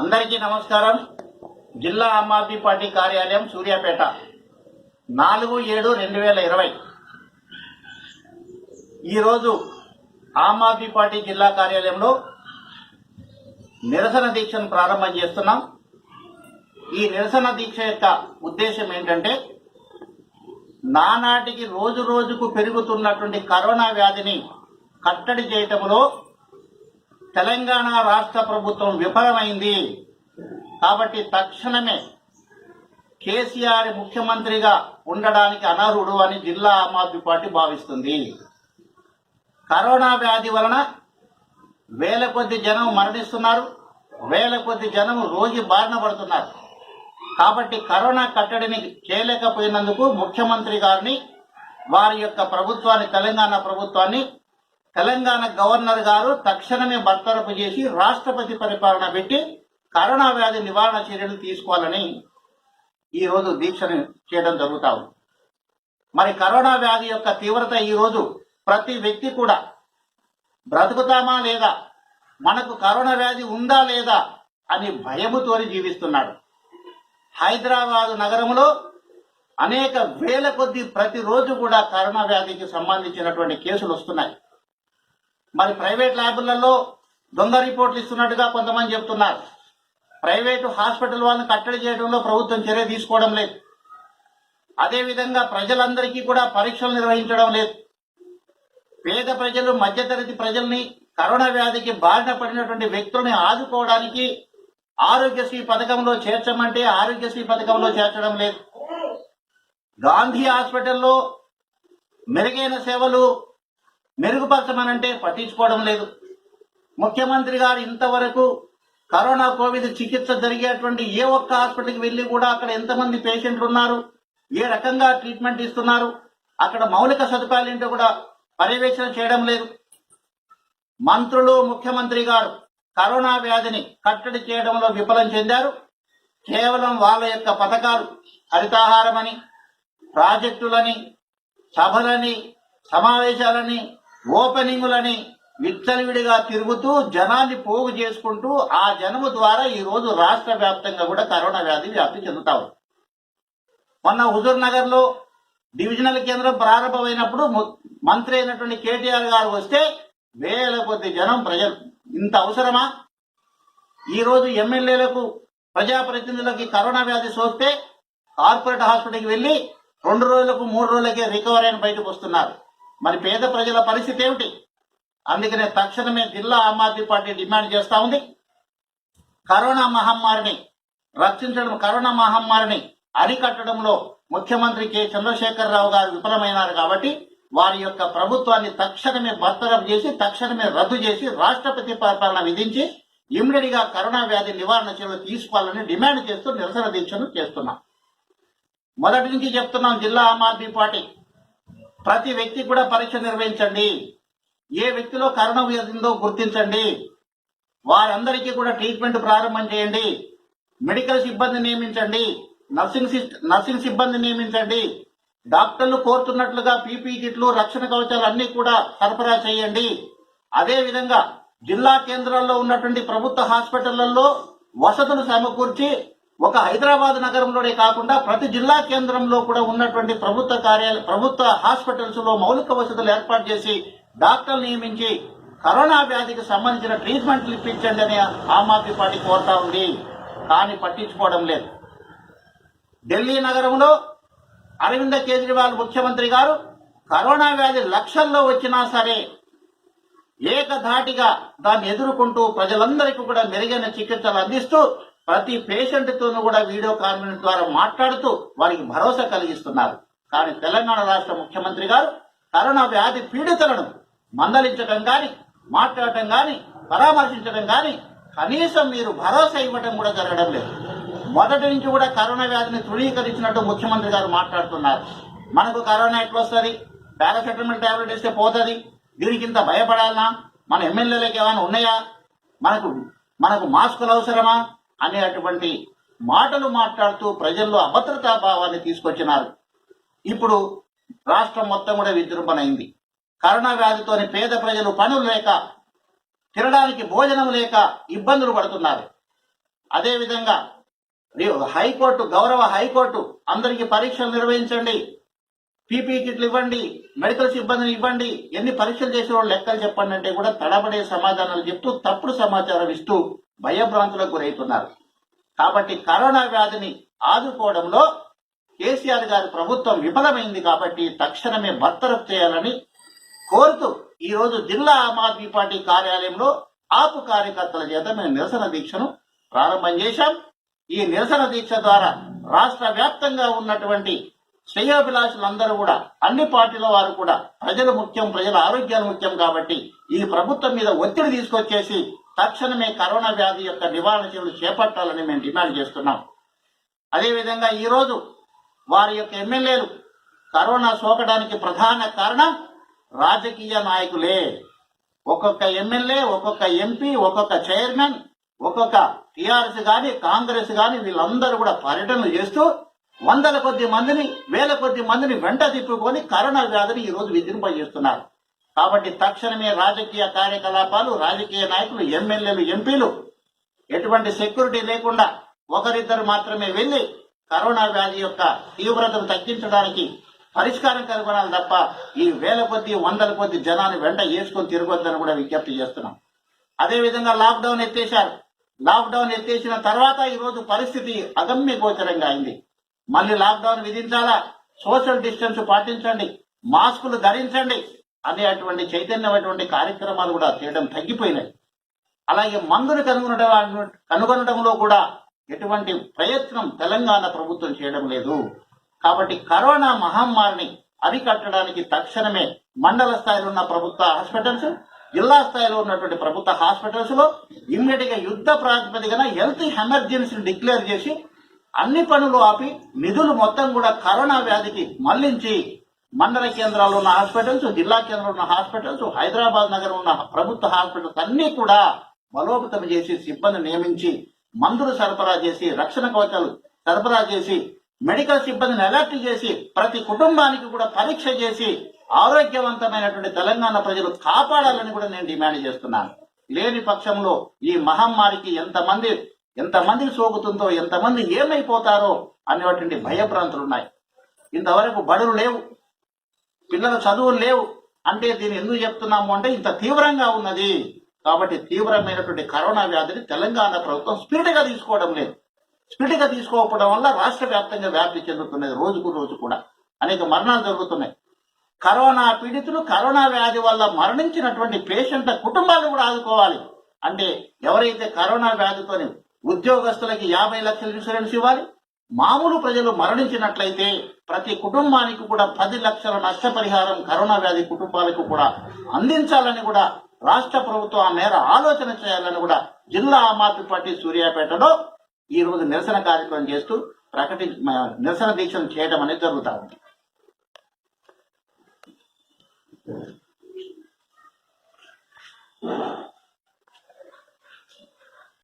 అందరికీ నమస్కారం. జిల్లా ఆమ్ ఆద్మీ పార్టీ కార్యాలయం సూర్యాపేట. నాలుగు ఏడు రెండు వేల ఇరవై. ఈరోజు ఆమ్ ఆద్మీ పార్టీ జిల్లా కార్యాలయంలో నిరసన దీక్షను ప్రారంభం చేస్తున్నాం. ఈ నిరసన దీక్ష యొక్క ఉద్దేశం ఏంటంటే నానాటికి రోజు రోజుకు పెరుగుతున్నటువంటి కరోనా వ్యాధిని కట్టడి చేయటంలో తెలంగాణ రాష్ట్ర ప్రభుత్వం విఫలమైంది. కాబట్టి తక్షణమే కేసీఆర్ ముఖ్యమంత్రిగా ఉండడానికి అనర్హుడు అని జిల్లా ఆమ్ ఆద్మీ పార్టీ భావిస్తుంది. కరోనా వ్యాధి వలన వేల కొద్ది జనం మరణిస్తున్నారు. వేల కొద్ది జనం రోగి బారిన పడుతున్నారు. కాబట్టి కరోనా కట్టడిని చేయలేకపోయినందుకు ముఖ్యమంత్రి గారిని వారి యొక్క ప్రభుత్వాన్ని తెలంగాణ ప్రభుత్వాన్ని తెలంగాణ గవర్నర్ గారు తక్షణమే బర్తరపు చేసి రాష్ట్రపతి పరిపాలన పెట్టి కరోనా వ్యాధి నివారణ చర్యలు తీసుకోవాలని ఈ రోజు దీక్షను చేయడం జరుగుతా ఉంది. మరి కరోనా వ్యాధి యొక్క తీవ్రత ఈ రోజు ప్రతి వ్యక్తి కూడా బ్రతుకుతామా లేదా? మనకు కరోనా వ్యాధి ఉందా లేదా అని భయముతో జీవిస్తున్నాడు. హైదరాబాద్ నగరంలో అనేక వేల కొద్ది ప్రతిరోజు కూడా కరోనా వ్యాధికి సంబంధించినటువంటి కేసులు వస్తున్నాయి. మరి ప్రైవేట్ ల్యాబులలో దొంగ రిపోర్ట్లు ఇస్తున్నట్టుగా కొంతమంది చెప్తున్నారు ప్రైవేటు హాస్పిటల్ వాళ్ళని కట్టడి చేయడంలో ప్రభుత్వం చర్య తీసుకోవడం లేదు. అదేవిధంగా ప్రజలందరికీ కూడా పరీక్షలు నిర్వహించడం లేదు. పేద ప్రజలు మధ్యతరగతి ప్రజల్ని కరోనా వ్యాధికి బారిన పడినటువంటి వ్యక్తుల్ని ఆదుకోవడానికి ఆరోగ్యశ్రీ పథకంలో చేర్చమంటే ఆరోగ్యశ్రీ పథకంలో చేర్చడం లేదు. గాంధీ హాస్పిటల్లో మెరుగైన సేవలు మెరుగుపరచమనంటే పట్టించుకోవడం లేదు. ముఖ్యమంత్రి గారు ఇంతవరకు కరోనా కోవిడ్ చికిత్స జరిగేటువంటి ఏ ఒక్క హాస్పిటల్కి వెళ్ళి కూడా అక్కడ ఎంతమంది పేషెంట్లు ఉన్నారు ఏ రకంగా ట్రీట్మెంట్ ఇస్తున్నారు అక్కడ మౌలిక సదుపాయాలు ఏంటో కూడా పర్యవేక్షణ చేయడం లేదు. మంత్రులు ముఖ్యమంత్రి గారు కరోనా వ్యాధిని కట్టడి చేయడంలో విఫలం చెందారు. కేవలం వాళ్ళ యొక్క పథకాలు హరితాహారమని ప్రాజెక్టులని సభలని సమావేశాలని ఓపెనింగులని విచ్చలవిడిగా తిరుగుతూ జనాన్ని పోగు చేసుకుంటూ ఆ జనము ద్వారా ఈ రోజు రాష్ట్ర వ్యాప్తంగా కూడా కరోనా వ్యాధి వ్యాప్తి చెందుతా ఉంది. మొన్న హుజూర్ నగర్లో డివిజనల్ కేంద్రం ప్రారంభమైనప్పుడు మంత్రి అయినటువంటి కేటీఆర్ గారు వస్తే వేల కొద్ది జనం ప్రజలు. ఇంత అవసరమా? ఈ రోజు ఎమ్మెల్యేలకు ప్రజాప్రతినిధులకి కరోనా వ్యాధి సోస్తే కార్పొరేట్ హాస్పిటల్కి వెళ్ళి రెండు రోజులకు మూడు రోజులకే రికవర్ అయిన బయటకు వస్తున్నారు. మరి పేద ప్రజల పరిస్థితి ఏమిటి? అందుకనే తక్షణమే జిల్లా ఆమ్ ఆద్మీ పార్టీ డిమాండ్ చేస్తా ఉంది. కరోనా మహమ్మారిని రక్షించడం కరోనా మహమ్మారిని అరికట్టడంలో ముఖ్యమంత్రి కె. చంద్రశేఖరరావు గారు విఫలమైనారు కాబట్టి వారి యొక్క ప్రభుత్వాన్ని తక్షణమే బర్తరఫ్ చేసి తక్షణమే రద్దు చేసి రాష్ట్రపతి పరిపాలన విధించి ఇమ్మీడియట్గా కరోనా వ్యాధి నివారణ చర్యలు తీసుకోవాలని డిమాండ్ చేస్తూ నిరసన దీక్షను చేస్తున్నాం. మొదటి నుంచి చెప్తున్నాం జిల్లా ఆమ్ ఆద్మీ పార్టీ ప్రతి వ్యక్తి కూడా పరీక్ష నిర్వహించండి. ఏ వ్యక్తిలో కరోనా వ్యాధి ఉందో గుర్తించండి. వారందరికీ కూడా ట్రీట్మెంట్ ప్రారంభం చేయండి. మెడికల్ సిబ్బంది నియమించండి. నర్సింగ్ నర్సింగ్ సిబ్బంది నియమించండి. డాక్టర్లు కోరుతున్నట్లుగా పీపీ కిట్లు రక్షణ కవచాలు అన్ని కూడా సరఫరా చేయండి. అదే విధంగా జిల్లా కేంద్రాల్లో ఉన్నటువంటి ప్రభుత్వ హాస్పిటళ్ళలో వసతులు సమకూర్చి ఒక హైదరాబాద్ నగరంలోనే కాకుండా ప్రతి జిల్లా కేంద్రంలో కూడా ఉన్నటువంటి ప్రభుత్వ కార్యాలయ ప్రభుత్వ హాస్పిటల్స్లో మౌలిక వసతులు ఏర్పాటు చేసి డాక్టర్లు నియమించి కరోనా వ్యాధికి సంబంధించిన ట్రీట్మెంట్లు ఇప్పించండి అని ఆమ్ ఆద్మీ పార్టీ కోరుతా ఉంది. కానీ పట్టించుకోవడం లేదు. ఢిల్లీ నగరంలో అరవింద కేజ్రీవాల్ ముఖ్యమంత్రి గారు కరోనా వ్యాధి లక్షల్లో వచ్చినా సరే ఏకధాటిగా దాన్ని ఎదుర్కొంటూ ప్రజలందరికీ కూడా మెరుగైన చికిత్సలు అందిస్తూ ప్రతి పేషెంట్ తోను కూడా వీడియో కాన్ఫరెన్స్ ద్వారా మాట్లాడుతూ వారికి భరోసా కలిగిస్తున్నారు. కానీ తెలంగాణ రాష్ట్ర ముఖ్యమంత్రి గారు కరోనా వ్యాధి పీడితులను మందలించడం కానీ మాట్లాడటం కానీ పరామర్శించడం కానీ కనీసం మీరు భరోసా ఇవ్వడం కూడా జరగడం లేదు. మొదటి నుంచి కూడా కరోనా వ్యాధిని తృణీకరించినట్టు ముఖ్యమంత్రి గారు మాట్లాడుతున్నారు. మనకు కరోనా ఎట్లొస్తుంది పారాసెటమాల్ టాబ్లెట్ ఇస్తే పోతుంది? దీనికి ఇంత భయపడాలనా? మన ఎమ్మెల్యేలకు ఏమైనా ఉన్నాయా? మనకు మనకు మాస్కులు అవసరమా? అనేటువంటి మాటలు మాట్లాడుతూ ప్రజల్లో అభద్రతా భావాన్ని తీసుకొచ్చినారు. ఇప్పుడు రాష్ట్రం మొత్తం కూడా విజృంభణైంది. కరోనా వ్యాధితోని పేద ప్రజలు పనులు లేక తినడానికి భోజనం లేక ఇబ్బందులు పడుతున్నారు. అదేవిధంగా హైకోర్టు గౌరవ హైకోర్టు అందరికీ పరీక్షలు నిర్వహించండి. పీపీ కిట్లు ఇవ్వండి మెడికల్ సిబ్బందిని ఇవ్వండి ఎన్ని పరీక్షలు చేసిన వాళ్ళు లెక్కలు చెప్పండి అంటే కూడా తడబడే సమాధానాలు చెప్తూ తప్పుడు సమాచారం ఇస్తూ భయభ్రాంతులకు గురవుతున్నారు కాబట్టి కరోనా వ్యాధిని ఆదుకోవడంలో కేసీఆర్ గారి ప్రభుత్వం విఫలమైంది కాబట్టి తక్షణమే బర్తరఫ్ చేయాలని కోరుతూ ఈ రోజు జిల్లా ఆమ్ ఆద్మీ పార్టీ కార్యాలయంలో ఆపు కార్యకర్తల చేత మేము నిరసన దీక్షను ప్రారంభం చేశాం. ఈ నిరసన దీక్ష ద్వారా రాష్ట్ర వ్యాప్తంగా ఉన్నటువంటి శ్రేయాభిలాషులందరూ కూడా అన్ని పార్టీల వారు కూడా ప్రజలు ముఖ్యం ప్రజల ఆరోగ్యాలు ముఖ్యం కాబట్టి ఈ ప్రభుత్వం మీద ఒత్తిడి తీసుకొచ్చేసి తక్షణమే కరోనా వ్యాధి యొక్క నివారణ చర్యలు చేపట్టాలని మేము డిమాండ్ చేస్తున్నాం. అదేవిధంగా ఈ రోజు వారి యొక్క ఎమ్మెల్యేలు కరోనా సోకడానికి ప్రధాన కారణం రాజకీయ నాయకులే. ఒక్కొక్క ఎమ్మెల్యే ఒక్కొక్క ఎంపీ ఒక్కొక్క చైర్మన్ ఒక్కొక్క టిఆర్ఎస్ కానీ కాంగ్రెస్ కానీ వీళ్ళందరూ కూడా పర్యటనలు చేస్తూ వందల కొద్ది మందిని వేల కొద్ది మందిని వెంట తిప్పుకొని కరోనా వ్యాధిని ఈ రోజు విజృంపజేస్తున్నారు కాబట్టి తక్షణమే రాజకీయ కార్యకలాపాలు రాజకీయ నాయకులు ఎమ్మెల్యేలు ఎంపీలు ఎటువంటి సెక్యూరిటీ లేకుండా ఒకరిద్దరు మాత్రమే వెళ్ళి కరోనా వ్యాధి యొక్క తీవ్రతను తగ్గించడానికి పరిష్కారం కనుగొనాలి తప్ప ఈ వేల కొద్ది వందల కొద్ది జనాన్ని వెంట వేసుకొని తిరగొద్దని కూడా విజ్ఞప్తి చేస్తున్నాం. అదేవిధంగా లాక్డౌన్ ఎత్తేశారు. లాక్డౌన్ ఎత్తేసిన తర్వాత ఈ రోజు పరిస్థితి అగమ్య గోచరంగా అయింది. మళ్ళీ లాక్డౌన్ విధించాలా? సోషల్ డిస్టెన్స్ పాటించండి మాస్కులు ధరించండి అనేటువంటి చైతన్యమైనటువంటి కార్యక్రమాలు కూడా చేయడం తగ్గిపోయినాయి. అలాగే మందులు కనుగొనడం కనుగొనడంలో కూడా ఎటువంటి ప్రయత్నం తెలంగాణ ప్రభుత్వం చేయడం లేదు. కాబట్టి కరోనా మహమ్మారిని అరికట్టడానికి తక్షణమే మండల స్థాయిలో ఉన్న ప్రభుత్వ హాస్పిటల్స్ జిల్లా స్థాయిలో ఉన్నటువంటి ప్రభుత్వ హాస్పిటల్స్లో ఇమ్మీడియట్గా యుద్ధ ప్రాతిపదికన హెల్త్ ఎమర్జెన్సీని డిక్లేర్ చేసి అన్ని పనులు ఆపి నిధులు మొత్తం కూడా కరోనా వ్యాధికి మళ్ళించి మండల కేంద్రాల్లో ఉన్న హాస్పిటల్స్ జిల్లా కేంద్రంలో ఉన్న హాస్పిటల్స్ హైదరాబాద్ నగరం ఉన్న ప్రభుత్వ హాస్పిటల్స్ అన్ని కూడా బలోపేతం చేసి సిబ్బంది నియమించి మందులు సరఫరా చేసి రక్షణ కవచాలు సరఫరా చేసి మెడికల్ సిబ్బందిని అలర్ట్ చేసి ప్రతి కుటుంబానికి కూడా పరీక్ష చేసి ఆరోగ్యవంతమైనటువంటి తెలంగాణ ప్రజలు కాపాడాలని కూడా నేను డిమాండ్ చేస్తున్నాను. లేని పక్షంలో ఈ మహమ్మారికి ఎంతమంది ఎంతమంది సోకుతుందో ఎంతమంది ఏమైపోతారో అనేటువంటి భయభ్రాంతులు ఉన్నాయి ఇంతవరకు బడులు లేవు పిల్లల చదువులు లేవు అంటే దీన్ని ఎందుకు చెప్తున్నాము అంటే ఇంత తీవ్రంగా ఉన్నది. కాబట్టి తీవ్రమైనటువంటి కరోనా వ్యాధిని తెలంగాణ ప్రభుత్వం స్పీడ్గా తీసుకోవడం లేదు. స్పీడ్గా తీసుకోకపోవడం వల్ల రాష్ట్ర వ్యాప్తంగా వ్యాప్తి చెందుతున్నది రోజుకు రోజు కూడా. అనేక మరణాలు జరుగుతున్నాయి. కరోనా పీడితులు కరోనా వ్యాధి వల్ల మరణించినటువంటి పేషెంట్ల కుటుంబాలు కూడా ఆదుకోవాలి. అంటే ఎవరైతే కరోనా వ్యాధితో ఉద్యోగస్తులకి యాభై లక్షల ఇన్సూరెన్స్ ఇవ్వాలి. మామూలు ప్రజలు మరణించినట్లయితే ప్రతి కుటుంబానికి కూడా పది లక్షల నష్టపరిహారం కరోనా వ్యాధి కుటుంబాలకు కూడా అందించాలని కూడా రాష్ట్ర ప్రభుత్వం ఆ మేర ఆలోచన చేయాలని కూడా జిల్లా ఆమ్ ఆద్మీ పార్టీ సూర్యాపేటలో ఈ రోజు నిరసన కార్యక్రమం చేస్తూ ప్రకటి నిరసన దీక్షను చేయడం అనేది జరుగుతా ఉంది.